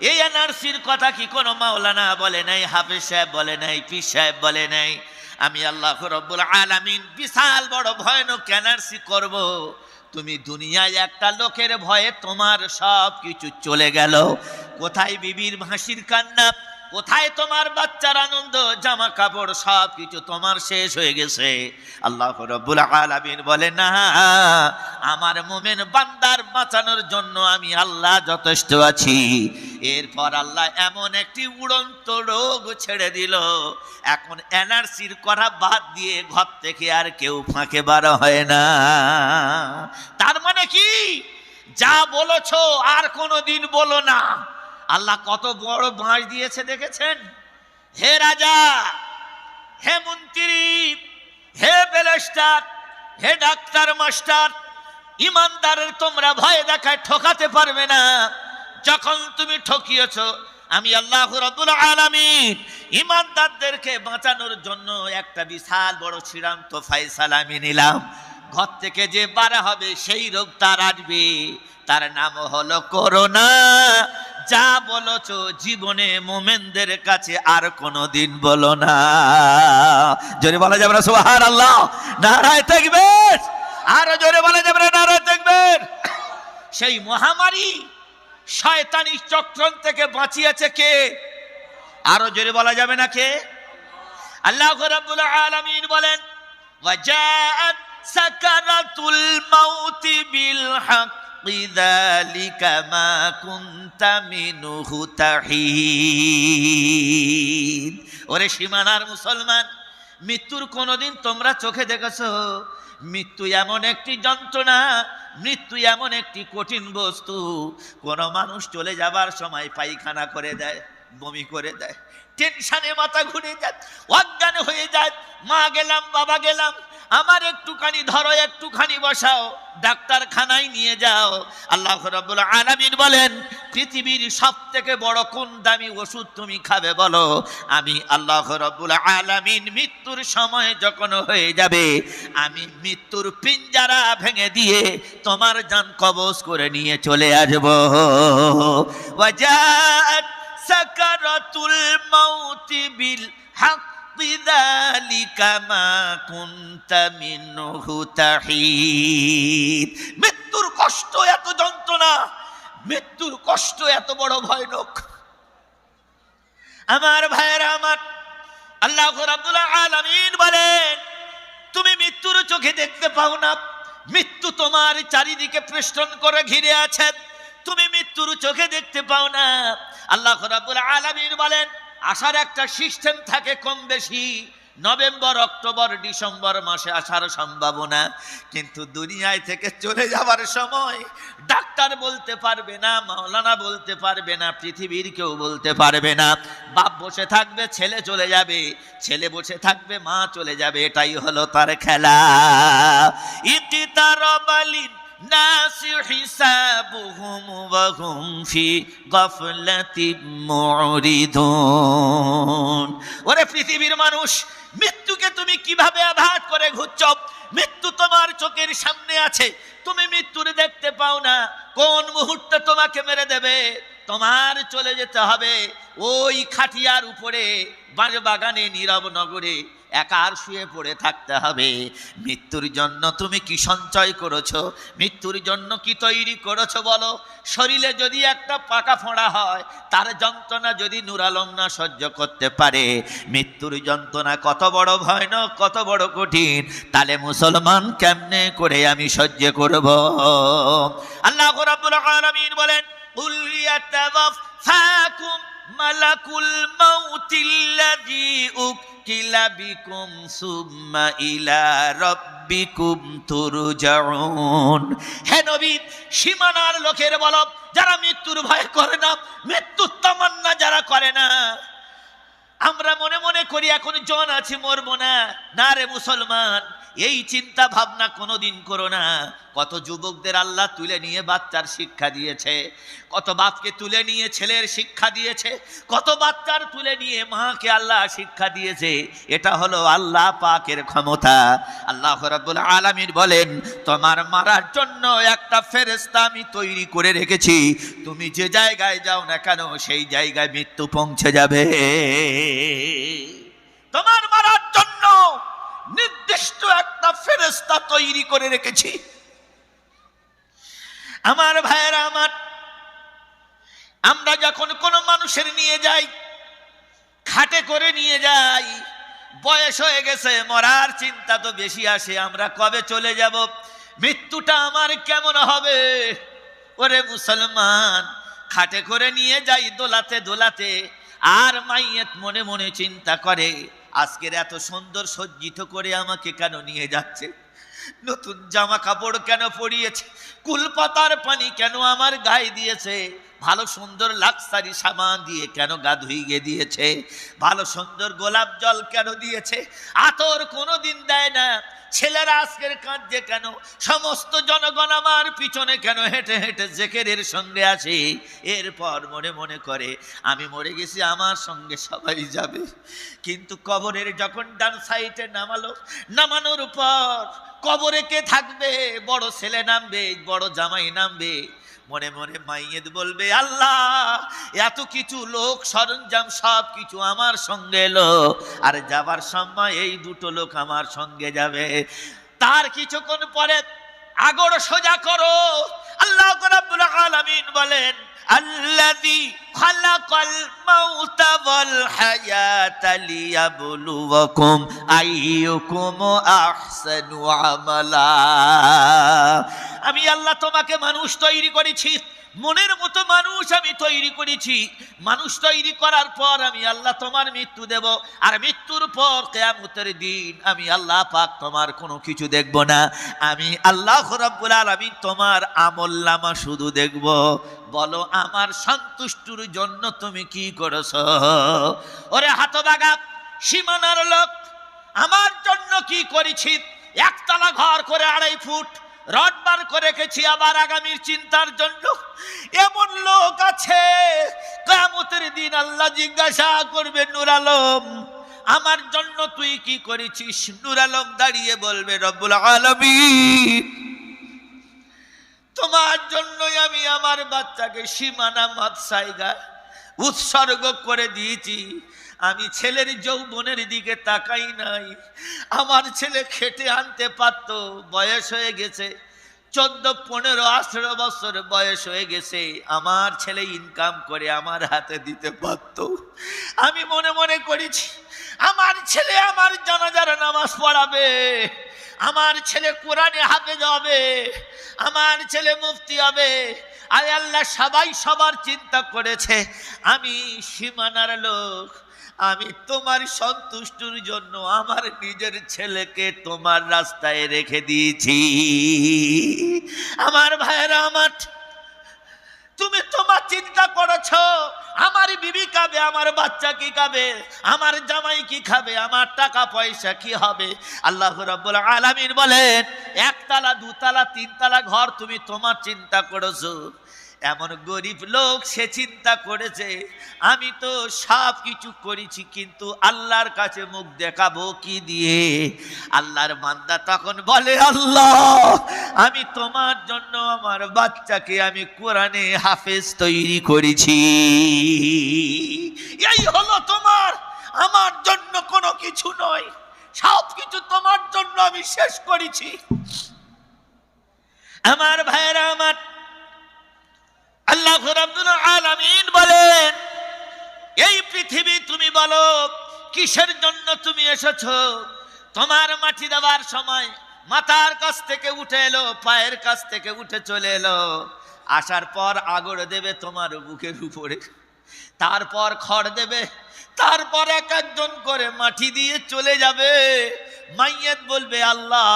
এই এনআরসির কথা কি কোনো মাওলানা বলে নাই, হাফিজ সাহেব বলে নাই, পীর সাহেব বলে নাই? আমি আল্লাহ রব্বুল আলামিন বিশাল বড় ভয়ানক এনআরসি করব। তুমি দুনিয়ায় একটা লোকের ভয়ে তোমার সব কিছু চলে গেল। কোথায় বিবির ভাসির কান্না? কোথায় তোমার বাচ্চার আনন্দ? জামা কাপড় সব কিছু তোমার শেষ হয়ে গেছে। আল্লাহ রব্বুল আলামিন বলে, না, আমার মোমেন বান্দার বাঁচানোর জন্য আমি আল্লাহ যথেষ্ট আছি। এরপর আল্লাহ এমন একটি উড়ন্ত রোগ ছেড়ে দিল। এখন এনআরসির করা বাদ দিয়ে ঘর থেকে আর কেউ ফাঁকে বার হয় না। তার মানে কি? যা বলেছ আর কোনো দিন বলো না। আল্লাহ কত বড় বাঁশ দিয়েছে দেখেছেন? হে রাজা, হে মন্ত্রী, হে বেলেস্টার হে ডাক্তার মাস্টার, ইমানদারের তোমরা ভয় দেখায় ঠকাতে পারবে না। যখন তুমি ঠকিয়েছ, আমি আল্লাহ রব্বুল আলামিন ইমানদারদেরকে বাঁচানোর জন্য একটা বিশাল বড় চূড়ান্ত ফাইসাল আমি নিলাম। ঘর থেকে যে বাড়া হবে সেই রোগ তার আসবে। তার নাম হলো করোনা। যা বলছ জীবনে মোমেনদের কাছে আর কোনো দিন বলো না। জোরে বলা যাবে না সোহার আল্লাহ নারায় থাকবেন আরও জোরে বলা যাবে না, নারায় থাকবে সেই মহামারী শয়তানি চক্রন থেকে বাঁচিয়েছে কে? আরও জোরে বলা যাবে না কে? আল্লাহ রাব্বুল আলামিন বলেন ওয়াজাআত সাকারাতুল মাউতি বিল হক। ذلك ما كنت منه تحيد ওরে সীমানার মুসলমান মৃত্যুর কোনোদিন তোমরা চোখে দেখেছো মৃত্যু এমন একটি যন্ত্রণা মৃত্যু এমন একটি কঠিন বস্তু কোনো মানুষ চলে যাবার সময় পায়খানা করে দেয় বমি করে দেয় টেনশনে মাথা ঘুরে যায় অজ্ঞান হয়ে যায় মা গেলাম বাবা গেলাম আমার একটুখানি ধরো, একটুখানি বসাও, ডাক্তারখানায় নিয়ে যাও। আল্লাহ রাব্বুল আলামিন বলেন, পৃথিবীর সব থেকে বড় কোন দামি ওষুধ তুমি খাবে বলো? আমি আল্লাহ রাব্বুল আলামিন মৃত্যুর সময় যখন হয়ে যাবে, আমি মৃত্যুর পিঞ্জারা ভেঙে দিয়ে তোমার জান কবজ করে নিয়ে চলে আসব। সাকারাতুল মাউতি বিল হক মৃত্যুর কষ্ট এত যন্ত্রণা, মৃত্যুর কষ্ট এত বড় ভয়ানক। আমার ভাইয়েরা, আমার আল্লাহ আব্দুল্লাহ আলমিন বলেন, তুমি মৃত্যুর চোখে দেখতে পাও না, মৃত্যু তোমার চারিদিকে পৃষ্ঠন করে ঘিরে আছেন তুমি মৃত্যুর চোখে দেখতে পাও না। আল্লাহ রাবুল আলমিন বলেন আসার একটা সিস্টেম থাকে কম বেশি। নভেম্বর, অক্টোবর, ডিসেম্বর মাসে আসার সম্ভাবনা। কিন্তু দুনিয়ায় থেকে চলে যাওয়ার সময় ডাক্তার বলতে পারবে না, মাওলানা বলতে পারবে না, পৃথিবীর কেউ বলতে পারবে না। বাপ বসে থাকবে, ছেলে চলে যাবে, ছেলে বসে থাকবে, মা চলে যাবে, এটাই হলো তার খেলা। ইতিতারবালিন الناس حسابهم وهم في غفلة معرضون ওরে পৃথিবীর মানুষ মৃত্যুকে তুমি কিভাবে আঘাত করে ঘুরছ মৃত্যু তোমার চোখের সামনে আছে তুমি মৃত্যুর দেখতে পাও না কোন মুহূর্তে তোমাকে মেরে দেবে তোমার চলে যেতে হবে ওই খাটিয়ার উপরে বাগানে নীরব নগরে একার শুয়ে পড়ে থাকতে হবে মৃত্যুর জন্য তুমি কি সঞ্চয় করেছো মৃত্যুর জন্য কি তৈরি করেছো বলো শরীরে যদি একটা পাকা ফোঁড়া হয় তার যন্ত্রণা যদি নুরালম না সহ্য করতে পারে মৃত্যুর যন্ত্রণা কত বড় ভয়ানক কত বড় কঠিন তাহলে মুসলমান কেমনে করে আমি সহ্য করব আল্লাহ রাব্বুল আলামিন বলেন قل يتوفاكم ملك الموت الذي أكل কিলাবিকুম সুম্মা ইলা রব্বিকুম তুরজাউন। হে নবী, সীমানার লোকের বল যারা মৃত্যুর ভয় করে না, মৃত্যুর তামান্না যারা করে না, আমরা মনে মনে করি এখন জন আছে, মরবো না। না রে মুসলমান এই চিন্তা ভাবনা কোনোদিন করো না। কত যুবকদের আল্লাহ তুলে নিয়ে বাচ্চার শিক্ষা দিয়েছে, কত বাপকে তুলে নিয়ে ছেলের শিক্ষা দিয়েছে, কত বাচ্চার তুলে নিয়ে মাকে আল্লাহ শিক্ষা দিয়েছে। এটা হলো আল্লাহ পাকের ক্ষমতা। আল্লাহ রাব্বুল আলামিন বলেন, তোমার মারার জন্য একটা ফেরেশতা আমি তৈরি করে রেখেছি। তুমি যে জায়গায় যাও না কেন, সেই জায়গায় মৃত্যু পৌঁছে যাবে। তোমার মারার জন্য নির্দিষ্ট একটা ফেরেশতা তৈরি করে রেখেছি। আমার ভাইয়েরা, আমার, আমরা যখন কোনো মানুষের নিয়ে যাই, খাটে করে নিয়ে যাই, বয়স হয়ে গেছে, মরার চিন্তা তো বেশি আসে, আমরা কবে চলে যাব? মৃত্যুটা আমার কেমন হবে? ওরে মুসলমান, খাটে করে নিয়ে যাই দোলাতে দোলাতে, আর মাইয়েত মনে মনে চিন্তা করে আজকের এত সুন্দর সজ্জিত করে আমাকে কেন নিয়ে যাচ্ছে? নতুন জামা কাপড় কেন পরিয়েছে? কুলপাতার পানি কেন আমার গায়ে দিয়েছে? ভালো সুন্দর লাক্সারি সামান দিয়ে কেন গা ধুইয়ে দিয়েছে? ভালো সুন্দর গোলাপ জল কেন দিয়েছে? আতর কোনো দিন দেয় না। ছেলেরা আজকের কাঁদছে কেন? সমস্ত জনগণ আমার পিছনে কেন হেঁটে হেঁটে জেকেরের সঙ্গে আছে? এরপর মনে মনে করে, আমি মরে গেছি, আমার সঙ্গে সবাই যাবে। কিন্তু কবরের যখন ডান সাইডে নামালো, নামানোর পর কবরে কে থাকবে? বড় ছেলে নামবে, বড় জামাই নামবে। মনে মনে মাইয়েদ বলবে, আল্লাহ, এত কিছু লোক, সরঞ্জাম সব কিছু আমার সঙ্গে এলো। আর যাবার সময় এই দুটো লোক আমার সঙ্গে যাবে। তার কিছুক্ষণ পরে আগর সোজা করো আল্লাহ রাব্বুল আলামিন বলেন, আল্লাযী খালাকাল মাউতা ওয়াল হায়াতা লিয়াবলুওয়াকুম আইয়ুকুম আহসানু আমালা। আমি আল্লাহ তোমাকে মানুষ তৈরি করেছি। মনের মতো মানুষ আমি তৈরি করেছি। মানুষ তৈরি করার পর আমি আল্লাহ তোমার মৃত্যু দেব। আর মৃত্যুর পর কেয়ামতের দিন আমি আল্লাহ পাক তোমার কোনো কিছু দেখব না। আমি আল্লাহ রব্বুল আলামিন তোমার আমল নামা শুধু দেখব। বলো, আমার সন্তুষ্টুর জন্য তুমি কি করেছ? ওরে হাতবাগা, সীমানার লোক, আমার জন্য কি করেছি? একতলা ঘর করে আড়াই ফুট রড বার করে রেখেছি আবার আগামীর চিন্তার জন্য। এমন লোক আছে কেমতের দিন আল্লাহ জিজ্ঞাসা করবে, নুর আলম, আমার জন্য তুই কি করেছিস? নুর আলম দাঁড়িয়ে বলবে, রব্বুল আলমী তোমার জন্যই আমি আমার বাচ্চাকে সীমানা মাতসাইগা উৎসর্গ করে দিয়েছি। আমি ছেলের যৌবনের দিকে তাকাই নাই। আমার ছেলে খেটে আনতে পারত, বয়স হয়ে গেছে। চোদ্দ, পনেরো, আঠেরো বছর বয়স হয়ে গেছে। আমার ছেলে ইনকাম করে আমার হাতে দিতে পারত। আমি মনে মনে করেছি, আমার ছেলে আমার জানাজার নামাজ পড়াবে, আমার ছেলে কোরআনে হাফেজ হবে, আমার ছেলে মুফতি হবে। আরে আল্লাহ, সবাই সবার চিন্তা করেছে, আমি সীমানার লোক আমি তোমার সন্তুষ্টর জন্য আমার নিজের ছেলেকে তোমার রাস্তায় রেখে দিয়েছি। আমার ভাইয়েরা, আমার তুমি তোমার চিন্তা করেছ, আমার বিবি খাবে, আমার বাচ্চা কি খাবে, আমার জামাই কি খাবে, আমার টাকা পয়সা কি হবে? আল্লাহ রাব্বুল আলামিন বলেন, একতলা, দুতলা, তিনতলা ঘর তুমি তোমার চিন্তা করেছ। এমন গরিব লোক সে চিন্তা করেছে, আমি তো সব কিছু করেছি, কিন্তু আল্লাহর কাছে মুখ দেখাবো কি দিয়ে? আল্লাহর মান্দা তখন বলে, আল্লাহ, আমি তোমার জন্য আমার বাচ্চাকে আমি কোরআনে হাফেজ তৈরি করেছি। এই হলো তোমার, আমার জন্য কোনো কিছু নয়, সব কিছু তোমার জন্য আমি শেষ করেছি। আমার ভাইয়েরা, আমার আল্লাহ রাব্বুল আলামিন বলেন, এই পৃথিবী তুমি বলো, কিসের জন্য তুমি এসেছ? তোমার মাটি দেওয়ার সময় মাথার কাছ থেকে উঠে এলো, পায়ের কাছ থেকে উঠে চলে এলো। আসার পর আগড় দেবে তোমার বুকের উপরে, তারপর খড় দেবে, তারপর এক একজন করে মাটি দিয়ে চলে যাবে। মাইয়াত বলবে, আল্লাহ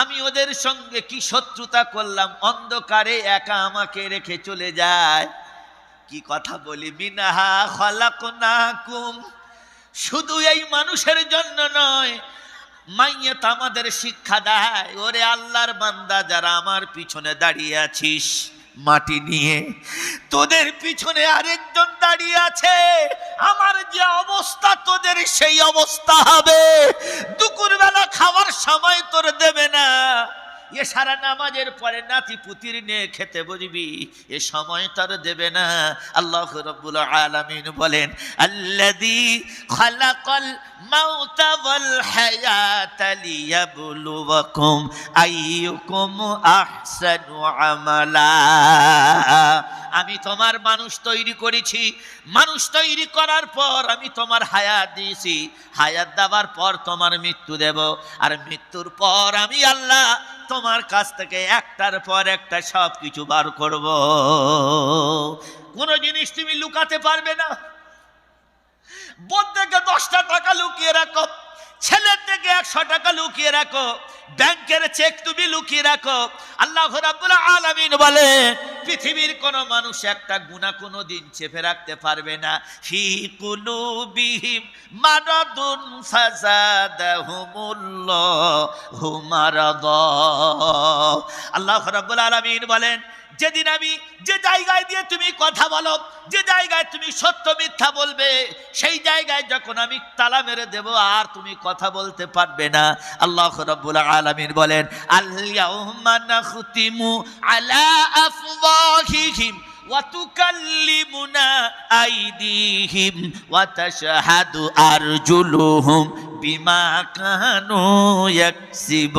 আমি ওদের সঙ্গে কি শত্রুতা করলাম? অন্ধকারে একা আমাকে রেখে চলে যায়। কি কথা বলি? মিনাহা খলাকুনাকুম। শুধু এই মানুষের জন্য নয় মাইয়েত আমাদের শিক্ষা দেয়। ওরে আল্লাহর বান্দা, যারা আমার পিছনে দাঁড়িয়ে আছিস। মাটি নিয়ে। তোদের পিছনে আরেকজন দাঁড়িয়ে আছে। আমার যে অবস্থা, তোদের সেই অবস্থা হবে। দুপুরবেলা খাওয়ার সময় তোর দেবে না। এ সারা নামাজের পরে নাতি পুতির নিয়ে খেতে বসবি। এ সময় তার দেবে না। আল্লাহ রব্বুল আলামিন বলেন আল্লাদি খালাকল মাউতা ওয়াল হায়াতা লিয়াবলুয়াকুম আইয়ুকুম আহসানু আমালা। আমি তোমার মানুষ তৈরি করেছি। মানুষ তৈরি করার পর আমি তোমার হায়াত দিয়েছি। হায়াত দেওয়ার পর তোমার মৃত্যু দেব। আর মৃত্যুর পর আমি আল্লাহ তোমার কাছ থেকে একটার পর একটা সব কিছু বার করব। কোনো জিনিস তুমি লুকাতে পারবে না। থেকে দশটা টাকা লুকিয়ে রাখো। ছেলের থেকে একশো টাকা লুকিয়ে রাখো, ব্যাংকের চেক তুমি লুকিয়ে রাখো। আল্লাহ রাব্বুল আলামিন বলে, পৃথিবীর কোন মানুষ একটা গুণা কোনো দিন চেপে রাখতে পারবে না। ফি কুলুবিহিম মারাদুন ফাজাদাহুমুল্লাহু মারাদ আল্লাহ রাব্বুল আলামিন বলেন যেদিন আমি যে জায়গায় দিয়ে তুমি কথা বলো যে জায়গায় তুমি সত্য মিথ্যা বলবে সেই জায়গায় যখন আমি তালা মেরে দেব আর তুমি কথা বলতে পারবে না আল্লাহ রাব্বুল আলামিন বলেন আল্লাহুম্মা নাখতিমু আলা আফওয়াহিহিম وتكلمنا أيديهم وتشهد أرجلهم بما كانوا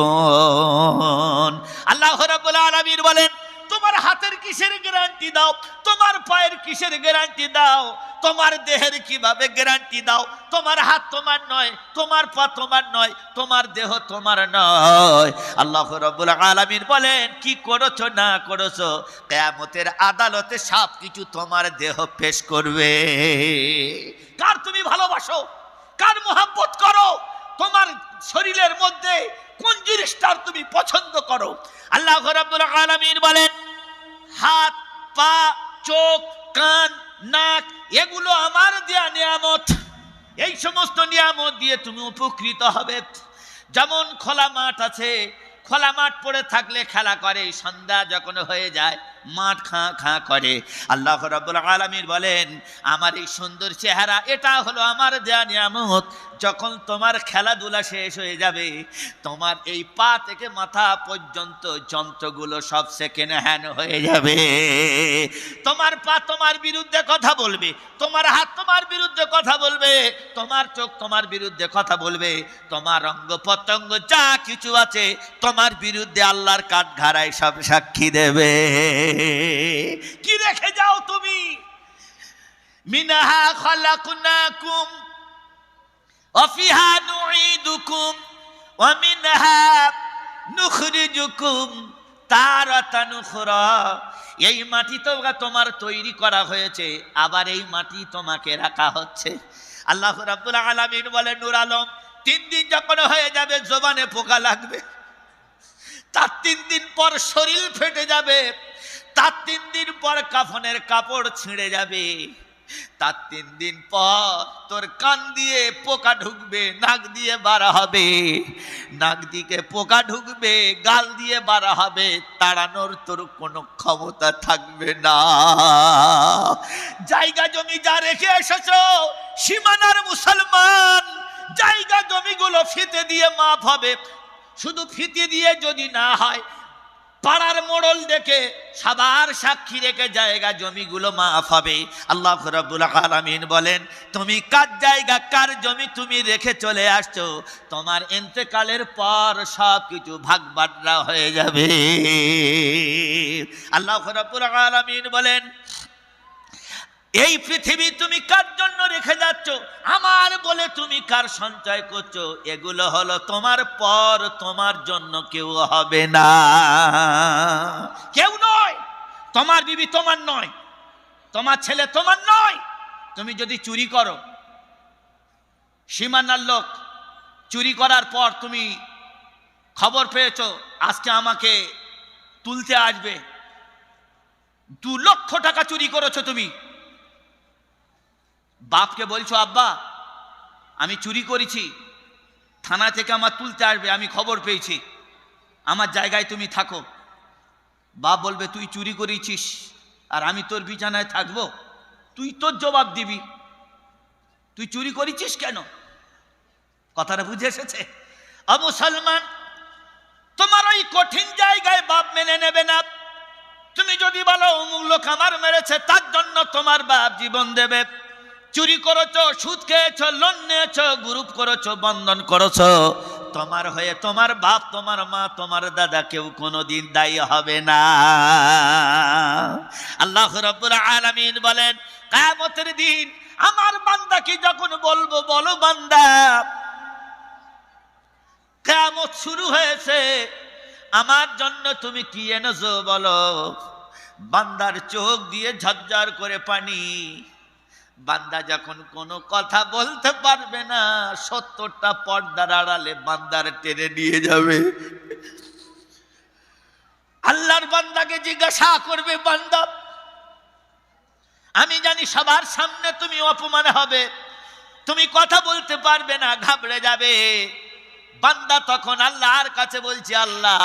يكسبون আল্লাহ রাব্বুল আলামিন বলেন তোমার হাতের কিসের গ্যারান্টি দাও? তোমার পায়ের কিসের গ্যারান্টি দাও? তোমার দেহের কীভাবে গ্যারান্টি দাও? তোমার হাত তোমার নয়, তোমার পা তোমার নয়, তোমার দেহ তোমার নয়। আল্লাহ রব্বুল আলামিন বলেন, কি করেছ, না করেছ, কেয়ামতের আদালতে সব কিছু তোমার দেহ পেশ করবে। কার তুমি ভালোবাসো? কার মোহাব্বত করো? তোমার শরীরের মধ্যে কোন জিনিসটার তুমি পছন্দ করো? আল্লাহ রাব্বুল আলামিন বলেন হাত, পা, চোখ, কান, নাক, এগুলো আমার দেয়া নিয়ামত। এই সমস্ত নিয়ামত দিয়ে তুমি উপকৃত হবে। যেমন খোলা মাঠ আছে, খোলা মাঠ পড়ে থাকলে খেলা করে, সন্ধ্যা যখন হয়ে যায়, মাঠ খাঁ খাঁ করে। আল্লাহ রাব্বুল আলামিন বলেন, আমার এই সুন্দর চেহারা, এটা হলো আমার দেয়া নিয়ামত। যখন তোমার খেলাধুলা শেষ হয়ে যাবে, তোমার এই পা থেকে মাথা পর্যন্ত যন্ত্রগুলো সব সেকেন্ড হ্যান্ড হয়ে যাবে। তোমার পা তোমার বিরুদ্ধে কথা বলবে, তোমার হাত তোমার বিরুদ্ধে কথা বলবে, তোমার চোখ তোমার বিরুদ্ধে কথা বলবে, তোমার অঙ্গ প্রত্যঙ্গ যা কিছু আছে, তোমার বিরুদ্ধে আল্লাহর কাঠ ঘাড়ায় সব সাক্ষী দেবে। কি রেখে যাও তুমি? মিনাহা খালাকুনাকুম وفيها نعيدكم ومنها نخرجكم تارة أخرى এই মাটি তো তোমার তৈরি করা হয়েছে আবার এই মাটি তোমাকে রাখা হচ্ছে আল্লাহ রাব্বুল আলামিন বলে নূর আলম তিন দিন যখন হয়ে যাবে জবানে পোকা লাগবে তার তিন দিন পর শরীর ফেটে যাবে তার তিন দিন পর কাফনের কাপড় ছিঁড়ে যাবে তার তিন দিন পর তোর কান দিয়ে পোকা ঢুকবে, নাক দিয়ে বাড়া হবে। নাক দিকে পোকা ঢুকবে, গাল দিয়ে বাড়া হবে, তাড়ানোর তোর কোনো ক্ষমতা থাকবে না। জায়গা জমি যা রেখে এসেছ, সীমানার মুসলমান, জায়গা জমিগুলো ফিতে দিয়ে মাপ হবে। শুধু ফিতে দিয়ে যদি না হয় পাড়ার মোড়ল দেখে সবার সাক্ষী রেখে জায়গা জমিগুলো মাফ হবে। আল্লাহ রাব্বুল আলামিন বলেন, তুমি কার জায়গা, কার জমি তুমি রেখে চলে আসছো? তোমার ইন্তেকালের পর সব কিছু ভাগ বাটরা হয়ে যাবে। আল্লাহ রাব্বুল আলামিন বলেন এই পৃথিবী তুমি কার জন্য রেখে যাচ্ছ? আমার বলে তুমি কার সঞ্চয় করছ? এগুলো হলো তোমার পর, তোমার জন্য কেউ হবে না। কেউ নয়। তোমার বিবি তোমার নয়। তোমার ছেলে তোমার নয়। তুমি যদি চুরি করো, সীমানার লোক চুরি করার পর তুমি খবর পেয়েছ, আজকে আমাকে তুলতে আসবে। দু লক্ষ টাকা চুরি করেছ তুমি। বাপকে বলছো, আব্বা, আমি চুরি করেছি। থানা থেকে আমার তুলতে আসবে, আমি খবর পেয়েছি। আমার জায়গায় তুমি থাকো। বাপ বলবে, তুই চুরি করেছিস আর আমি তোর বিছানায় থাকব। তুই তোর জবাব দিবি। তুই চুরি করেছিস কেন? কথাটা বুঝে এসেছে? মুসলমান, তোমার ওই কঠিন জায়গায় বাপ মেনে নেবে না। তুমি যদি বলো অমুক লোক আমার মেরেছে, তার জন্য তোমার বাপ জীবন দেবে। চুরি করেছ, সুদ খেয়েছো, লোন নিয়েছো, গ্রুপ করেছ, বন্ধন করেছ, তোমার হয়ে তোমার বাপ, তোমার মা, তোমার দাদা কেউ কোনোদিন দায়ী হবে না। আল্লাহ রব্বুল আলামিন বলেন, কায়ামতের দিন আমার বান্দা কি যখন বলব, বলো বান্দা কেমন শুরু হয়েছে, আমার জন্য তুমি কি এনেছো বলো? বান্দার চোখ দিয়ে ঝরঝর করে পানি বান্দা যখন কোনো কথা বলতে পারবে না সত্তরটা পর্দার আড়ালে বান্দার টেনে নিয়ে যাবে। আল্লাহর বান্দাকে জিজ্ঞাসা করবে, বান্দা, আমি জানি সবার সামনে তুমি অপমান হবে, তুমি কথা বলতে পারবে না, ঘাবড়ে যাবে। বান্দা তখন আল্লাহর কাছে বলছে, আল্লাহ,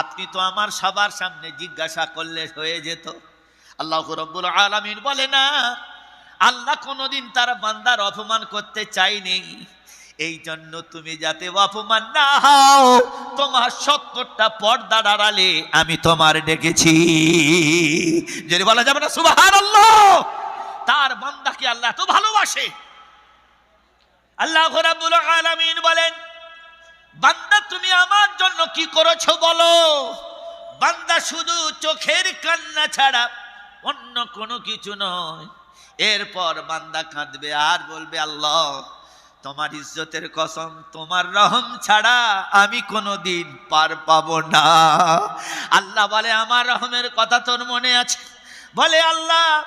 আপনি তো আমার সবার সামনে জিজ্ঞাসা করলে হয়ে যেত। আল্লাহ রব্বুল আলামিন বলে, না আল্লাহ কোনোদিন তার বান্দার অপমান করতে চাইনি এই জন্য তুমি যাতে অপমান না হও, তোমার সত্তরটা পর্দা দাঁড়ালে আমি তোমার ডেকেছি। যদি বলা যাবে না সুবাহান তার বান্দাকে আল্লাহ তো ভালোবাসে। আল্লাহ রাব্বুল আলামিন বলেন, বান্দা তুমি আমার জন্য কি করেছ বলো? বান্দা শুধু চোখের কান্না ছাড়া অন্য কোনো কিছু নয় এরপর বান্দা কাঁদবে আর বলবে, আল্লাহ, তোমার ইজ্জতের কসম, তোমার রহম ছাড়া আমি কোনো দিন পার পাবো না। আল্লাহ বলে, আমার রহমের কথা তোর মনে আছে? বলে, আল্লাহ